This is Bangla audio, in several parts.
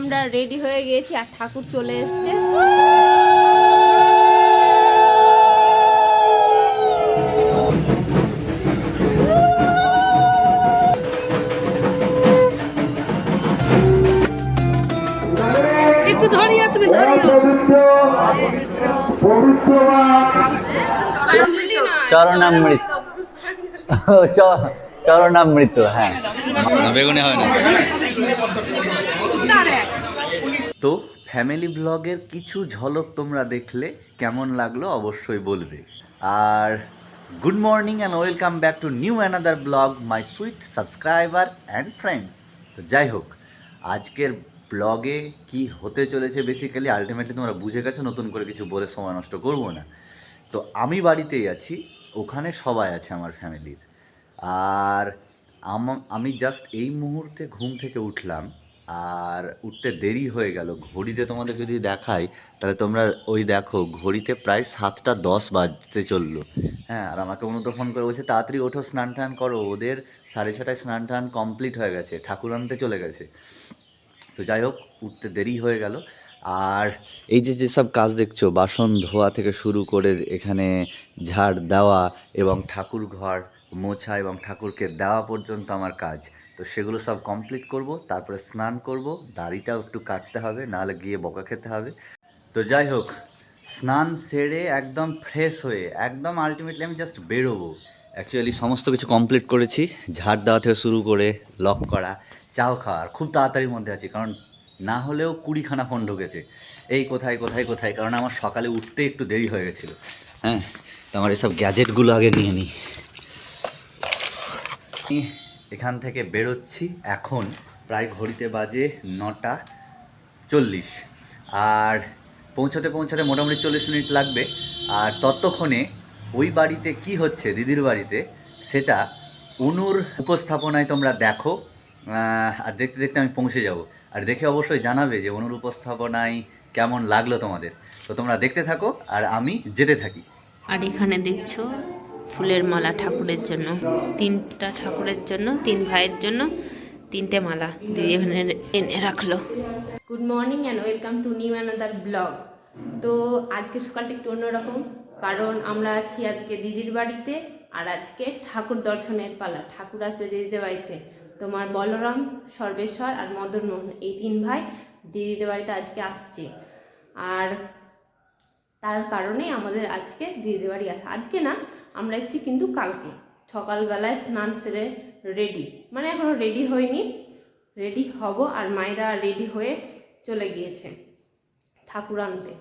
আমরা রেডি হয়ে গেছি আর ঠাকুর চলে এসছে। একটু ধরিয়া তুমি ধরিয়া চরণামৃত। চ- চরণামৃত হ্যাঁ। বেগুনি হয় না। তো ফ্যামিলি ব্লগের কিছু ঝলক তোমরা দেখলে কেমন লাগল অবশ্যই বলবে। আর good morning and welcome back to new another blog my sweet subscriber and friends তো যাই হোক, আজকের ব্লগে কি হতে চলেছে বেসিক্যালি আলটিমেটলি তোমরা বুঝে গেছো, নতুন করে কিছু বলে সময় নষ্ট করব না। তো আমি বাড়িতেই আছি, ওখানে সবাই আছে আমার ফ্যামিলির আর আম- জাস্ট এই মুহূর্তে ঘুম থেকে উঠলাম আর উঠতে দেরি হয়ে গেল। ঘড়িতে তোমাদের যদি দেখাই, তাহলে তোমরা ওই দেখো, ঘড়িতে প্রায় সাতটা দশ বাজতে চলল। হ্যাঁ আর আমাকে অনুত ফোন করে বলছে, তাড়াতাড়ি ওঠো, স্নান টান করো। ওদের সাড়ে ছটায় স্নান টান কমপ্লিট হয়ে গেছে, ঠাকুর আনতে চলে গেছে। তো যাই হোক, উঠতে দেরি হয়ে গেল। আর এই যে যেসব কাজ দেখছ, বাসন ধোয়া থেকে শুরু করে এখানে ঝাড় দেওয়া এবং ঠাকুর ঘর মোছা এবং ঠাকুরকে দেওয়া পর্যন্ত আমার কাজ। তো সেগুলো সব কমপ্লিট করব, তারপরে স্নান করব, দাড়িটাও একটু কাটতে হবে, নাহলে গিয়ে বকা খেতে হবে। তো যাই হোক, স্নান সেরে একদম ফ্রেশ হয়ে, একদম আলটিমেটলি আমি জাস্ট বেরোবো। অ্যাকচুয়ালি সমস্ত কিছু কমপ্লিট করেছি, ঝাড় দেওয়া থেকে শুরু করে লক করা, চাও খাওয়ার খুব তাড়াতাড়ির মধ্যে আছি, কারণ না হলেও কুড়িখানা ফোন ঢুকেছে। এই কোথায় কোথায় কোথায়, কারণ আমার সকালে উঠতে একটু দেরি হয়ে গেছিল। হ্যাঁ তো আমার এসব গ্যাজেটগুলো আগে নিয়ে নিই এখান থেকে বেরোচ্ছি এখন, প্রায় ঘড়িতে বাজে নটা চল্লিশ। আর পৌঁছতে পৌঁছতে মোটামুটি চল্লিশ মিনিট লাগবে। আর ততক্ষণে ওই বাড়িতে কি হচ্ছে, দিদির বাড়িতে, সেটা অনুর উপস্থাপনায় তোমরা দেখো। আর দেখতে দেখতে আমি পৌঁছে যাব। আর দেখে অবশ্যই জানাবে যে অনুর উপস্থাপনায় কেমন লাগল তোমাদের। তো তোমরা দেখতে থাকো আর আমি যেতে থাকি। আর এখানে দেখছ ফুলের মালা ঠাকুরের জন্য, তিনটা ঠাকুরের জন্য, তিন ভাইয়ের জন্য তিনটে মালা দিদি এখানে এনে রাখল। Good morning and welcome to new another blog তো আজকে সকালটা একটু অন্যরকম, কারণ আমরা আছি আজকে দিদির বাড়িতে আর আজকে ঠাকুর দর্শনের পালা। ঠাকুর আসবে দিদিদের বাড়িতে। তোমার বলরাম, সর্বেশ্বর আর মদন মোহন এই তিন ভাই দিদিদের বাড়িতে আজকে আসছে। আর তার কারণে আমাদের আজকে দিদির বাড়ি আসা আজকে না, আমরা এসেছি কিন্তু কালকে। সকালবেলায় স্নান সেরে রেডি মানে এখনও রেডি হয়নি। রেডি হব আর মায়েরা রেডি হয়ে চলে গিয়েছে ঠাকুর আনতে।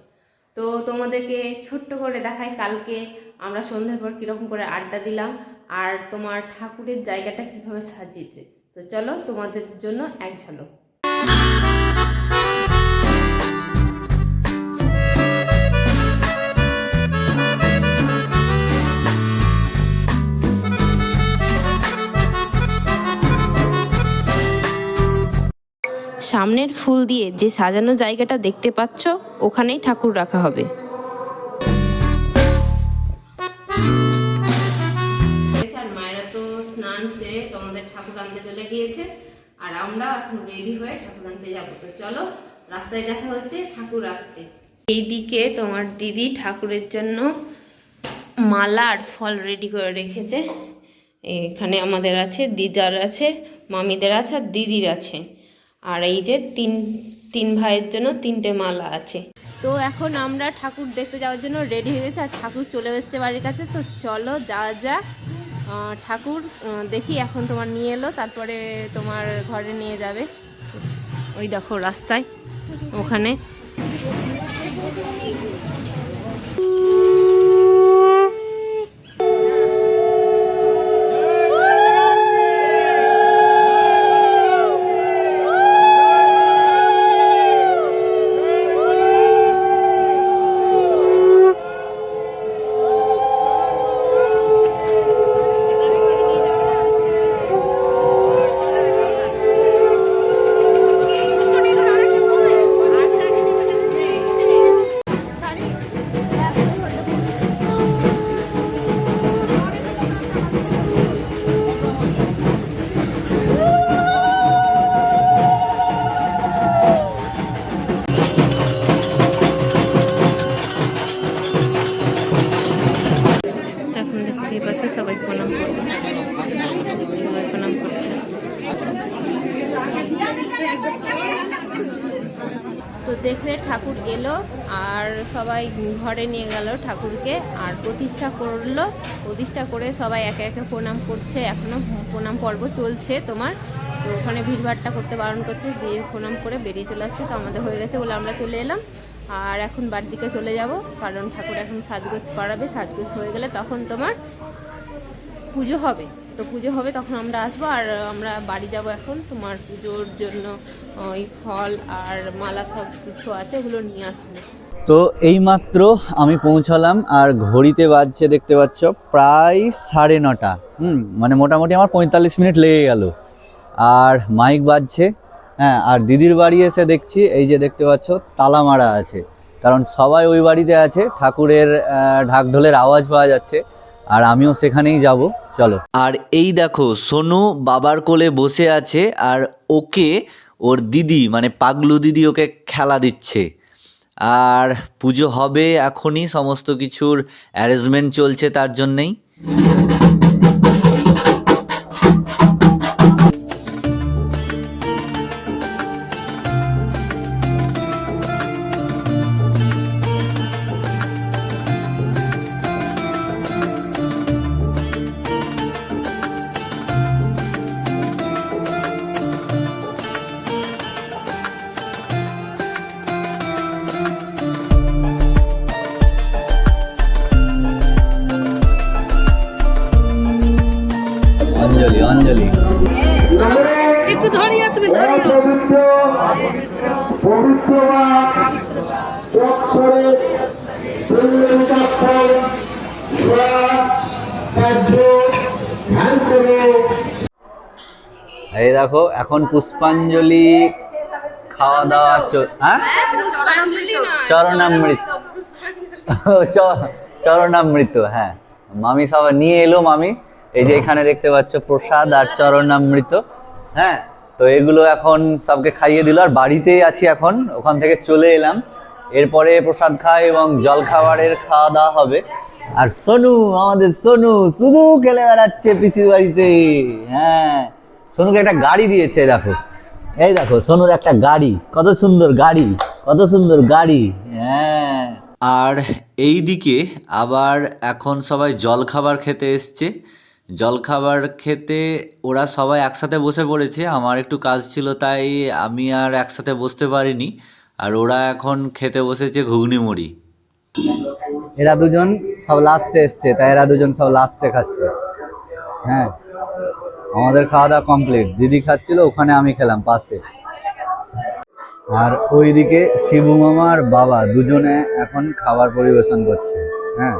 তো তোমাদেরকে ছোট্ট করে দেখাই, কালকে আমরা সন্ধ্যের পর কীরকম করে আড্ডা দিলাম আর তোমার ঠাকুরের জায়গাটা কীভাবে সাজিয়েছে। তো চলো তোমাদের জন্য এক ঝলক। সামনের ফুল দিয়ে যে সাজানো জায়গাটা দেখতে পাচ্ছ, ওখানেই ঠাকুর রাখা হবে। আর মায়েরা তো স্নান সেরে তোমাদের ঠাকুর আনতে চলে গিয়েছে, আর আমরা এখন রেডি হয়ে ঠাকুর আনতে যাব। তো চলো, রাস্তায় দেখা হচ্ছে, ঠাকুর আসছে। এইদিকে তোমার দিদি ঠাকুরের জন্য মালা আর ফল রেডি করে রেখেছে। এখানে আমাদের আছে, দিদার আছে, মামিদের আছে, আর দিদির আছে। আর এই যে তিন তিন ভাইয়ের জন্য তিনটে মালা আছে। তো এখন আমরা ঠাকুর দেখতে যাওয়ার জন্য রেডি হয়ে গেছি, আর ঠাকুর চলে এসেছে বাড়ির কাছে। তো চলো যা যা ঠাকুর দেখি এখন তোমার নিয়ে এলো, তারপরে তোমার ঘরে নিয়ে যাবে। ওই দেখো রাস্তায়, ওখানে। তো সবাই প্রণাম করছে। সবাই প্রণাম করছে। তো দেখলে ঠাকুর এলো আর সবাই ঘরে নিয়ে গেল ঠাকুরকে আর প্রতিষ্ঠা করল। প্রতিষ্ঠা করে সবাই একে একে প্রণাম করছে। এখনও প্রণাম পর্ব চলছে তোমার। তো ওখানে ভিড়ভাড়টা করতে বারণ করছে যে প্রণাম করে বেরিয়ে চলে আসছে। তো আমাদের হয়ে গেছে বলে আমরা চলে এলাম। আর এখন বাড়ির দিকে চলে যাব, কারণ ঠাকুর এখন সাজগোজ করাবে। সাজগোজ হয়ে গেলে তখন তোমার পুজো হবে। তো পুজো হবে, তখন আমরা আসব আর আমরা বাড়ি যাব এখন। তোমার পুজোর জন্য ওই ফল আর মালা সব কিছু আছে, ওগুলো নিয়ে আসব। তো এইমাত্র আমি পৌঁছালাম আর ঘড়িতে বাজছে দেখতে পাচ্ছ, প্রায় সাড়ে নটা। হুম মানে মোটামুটি আমার পঁয়তাল্লিশ মিনিট লেগে গেল। আর মাইক বাজছে হ্যাঁ আর দিদির বাড়ি এসে দেখছি, এই যে দেখতে পাচ্ছ তালা মারা আছে। কারণ সবাই ওই বাড়িতে আছে, ঠাকুরের ঢাকঢোলের আওয়াজ পাওয়া যাচ্ছে। আর আমিও সেখানেই যাব, চলো। আর এই দেখো, সোনু বাবার কোলে বসে আছে আর ওকে ওর দিদি মানে পাগলু দিদি ওকে খেলা দিচ্ছে। আর পুজো হবে এখনই, সমস্ত কিছুর অ্যারেঞ্জমেন্ট চলছে তার জন্যেই। এই দেখো, এখন পুষ্পাঞ্জলি খাওয়া দাওয়া হ্যাঁ? চরণামৃত। চরণামৃত হ্যাঁ। মামি সবাই নিয়ে এলো, মামি। এই যে এখানে দেখতে পাচ্ছ প্রসাদ আর চরণামৃত হ্যাঁ? তো এগুলো এখন সবকে খাইয়ে দিল আর বাড়িতেই আছি এখন। ওখান থেকে চলে এলাম। এরপরে প্রসাদ খাই এবং জল খাবারের খাওয়া দাওয়া হবে। আর সোনু, আমাদের সোনু শুধু খেলে বেড়াচ্ছে পিসির বাড়িতে। হ্যাঁ সোনুকে একটা গাড়ি দিয়েছে, দেখো। এই দেখো, সোনুর একটা গাড়ি। কত সুন্দর গাড়ি, কত সুন্দর গাড়ি। হ্যাঁ। আর এই দিকে আবার এখন সবাই জল খাবার খেতে এসছে। জল খাবার খেতে ওরা সবাই একসাথে বসে পড়েছে, আমার একটু কাজ ছিল তাই আমি আর একসাথে বসতে পারিনি, আর ওরা এখন খেতে বসেছে ঘুগনি মুড়ি এরা দুজন সব লাস্টে এসছে, তাই এরা দুজন সব লাস্টে খাচ্ছে। হ্যাঁ আমাদের খাওয়া দাওয়া কমপ্লিট দিদি খাচ্ছিল, ওখানে আমি খেলাম পাশে। আর ওইদিকে শিবু মামার বাবা দুজনে এখন খাবার পরিবেশন করছে হ্যাঁ।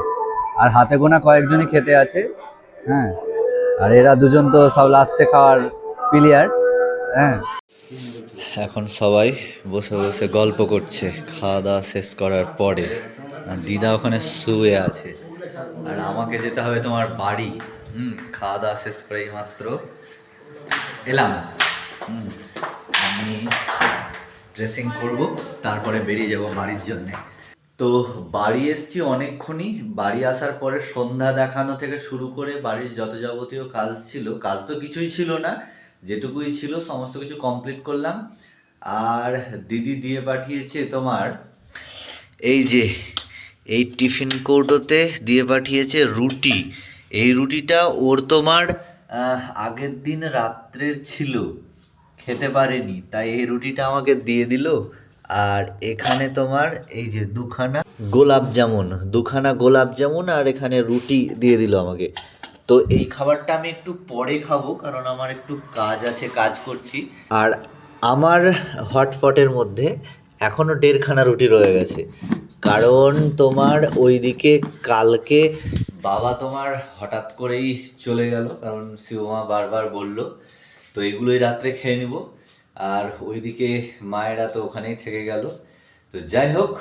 আর হাতে গোনা কয়েকজনই খেতে আছে হ্যাঁ। আর এরা দুজন তো সব লাস্টে খাওয়ার প্লেয়ার হ্যাঁ। এখন সবাই বসে বসে গল্প করছে খাওয়া দাওয়া শেষ করার পরে। দিদা ওখানে শুয়ে আছে। আর আমাকে যেতে হবে তোমার বাড়ি। হুম খাওয়া দাওয়া শেষ করে মাত্র এলাম। হুম, আমি ড্রেসিং করব, তারপরে বেরিয়ে যাব বাড়ির জন্যে। তো বাড়ি এসছি অনেকক্ষণই। বাড়ি আসার পরে সন্ধ্যা দেখানো থেকে শুরু করে বাড়ির যত যাবতীয় কাজ ছিল, কাজ তো কিছুই ছিল না, যেটুকুই ছিল সমস্ত কিছু কমপ্লিট করলাম। আর দিদি দিয়ে পাঠিয়েছে তোমার এই যে, এই টিফিন কৌটোতে দিয়ে পাঠিয়েছে রুটি। এই রুটিটা ওর তোমার আগের দিন রাত্রের ছিল, খেতে পারেনি, তাই এই রুটিটা আমাকে দিয়ে দিল। আর এখানে তোমার এই যে দুখানা গোলাপ জামুন, দুখানা গোলাপ জামুন আর এখানে রুটি দিয়ে দিল আমাকে। তো এই খাবারটা আমি একটু পরে খাব, কারণ আমার একটু কাজ আছে, কাজ করছি। আর আমার হটপটের মধ্যে এখনও দেড়খানা রুটি রয়ে গেছে। কারণ তোমার ওইদিকে কালকে বাবা তোমার হঠাৎ করেই চলে গেল, কারণ শিবমা বারবার বলল, তো এগুলোই রাত্রে খেয়ে নিব। আর ওইদিকে মায়েরা তো ওখানেই থেকে গেল। তো যাই হোক,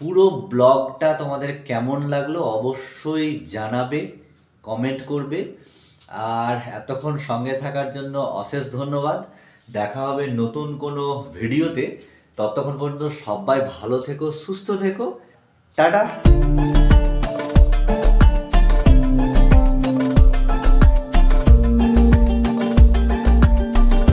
পুরো ব্লগটা তোমাদের কেমন লাগল অবশ্যই জানাবে কমেন্ট করবে। আর এতক্ষণ সঙ্গে থাকার জন্য অশেষ ধন্যবাদ। দেখা হবে নতুন কোনো ভিডিওতে। ততক্ষণ পর্যন্ত সবাই ভালো থেকো, সুস্থ থেকো। টাটা!